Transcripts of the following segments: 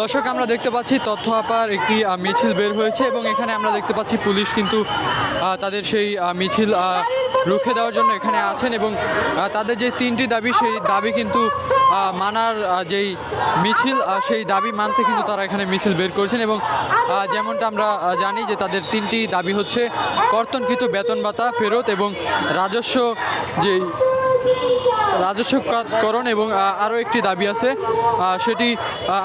দর্শক, আমরা দেখতে পাচ্ছি তথ্য আপার একটি মিছিল বের হয়েছে এবং এখানে আমরা দেখতে পাচ্ছি পুলিশ কিন্তু তাদের সেই মিছিল রুখে দেওয়ার জন্য এখানে আছেন এবং তাদের যে তিনটি দাবি, সেই দাবি কিন্তু মানার যেই মিছিল সেই দাবি মানতে কিন্তু তারা এখানে মিছিল বের করেছেন এবং যেমনটা আমরা জানি যে তাদের তিনটি দাবি হচ্ছে, কর্তনকৃত বেতন ভাতা, ফেরত এবং রাজস্ব, যেই রাজস্বকরণ এবং আরও একটি দাবি আছে। সেটি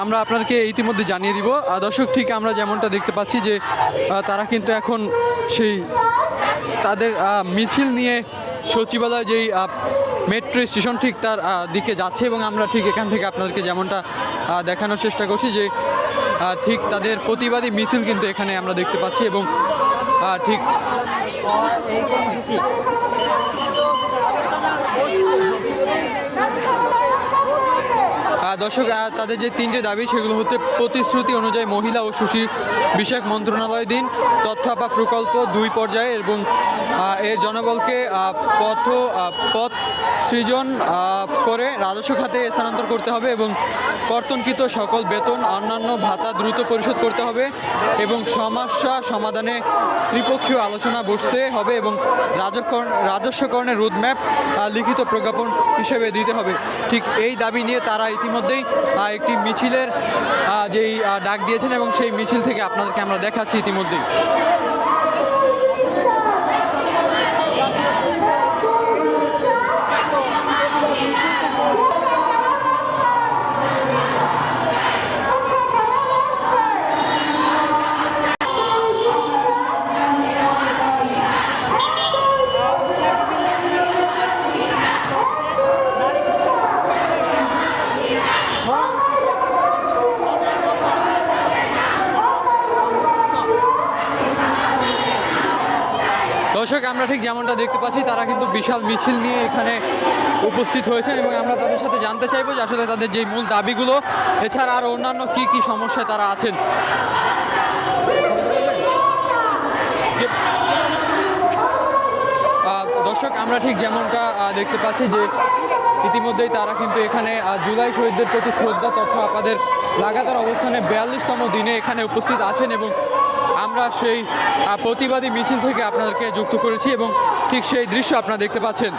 আমরা আপনাকে ইতিমধ্যে জানিয়ে দিব। দর্শক, ঠিক আমরা যেমনটা দেখতে পাচ্ছি যে তারা কিন্তু এখন সেই তাদের মিছিল নিয়ে সচিবালয় যেই মেট্রো স্টেশন ঠিক তার দিকে যাচ্ছে এবং আমরা ঠিক এখান থেকে আপনাদেরকে যেমনটা দেখানোর চেষ্টা করছি যে ঠিক তাদের প্রতিবাদী মিছিল কিন্তু এখানে আমরা দেখতে পাচ্ছি এবং ঠিক দর্শক তাদের যে তিনটে দাবি, সেগুলো হতে প্রতিশ্রুতি অনুযায়ী মহিলা ও শিশু বিষয়ক মন্ত্রণালয় দিন, তথ্য বা প্রকল্প দুই পর্যায়ে এবং এর জনবলকে পথ পথ সৃজন করে রাজস্ব খাতে স্থানান্তর করতে হবে এবং কর্তনকৃত সকল বেতন, অন্যান্য ভাতা দ্রুত পরিশোধ করতে হবে এবং সমস্যা সমাধানে ত্রিপক্ষীয় আলোচনা বসতে হবে এবং রাজস্বকরণের রোডম্যাপ লিখিত প্রজ্ঞাপন হিসেবে দিতে হবে। ঠিক এই দাবি নিয়ে তারা ইতিমধ্যেই একটি মিছিলের যেই ডাক দিয়েছেন এবং সেই মিছিল থেকে আপনাদেরকে আমরা দেখাচ্ছি ইতিমধ্যেই। দর্শক, আমরা ঠিক যেমনটা দেখতে পাচ্ছি, তারা কিন্তু বিশাল মিছিল নিয়ে এখানে উপস্থিত হয়েছেন এবং আমরা তাদের সাথে জানতে চাইব যে আসলে তাদের যে মূল দাবিগুলো, এছাড়া আর অন্যান্য কি কি সমস্যায় তারা আছেন? দর্শক, আমরা ঠিক যেমনটা দেখতে পাচ্ছি যে ইতিমধ্যেই তারা কিন্তু এখানে জুলাই শহীদদের প্রতি শ্রদ্ধা, তথ্য আপনাদের লাগাতার অবস্থানে বিয়াল্লিশতম দিনে এখানে উপস্থিত আছেন এবং আমরা সেই প্রতিবাদী মিছিল থেকে আপনাদেরকে যুক্ত করেছি এবং ঠিক সেই দৃশ্য আপনারা দেখতে পাচ্ছেন।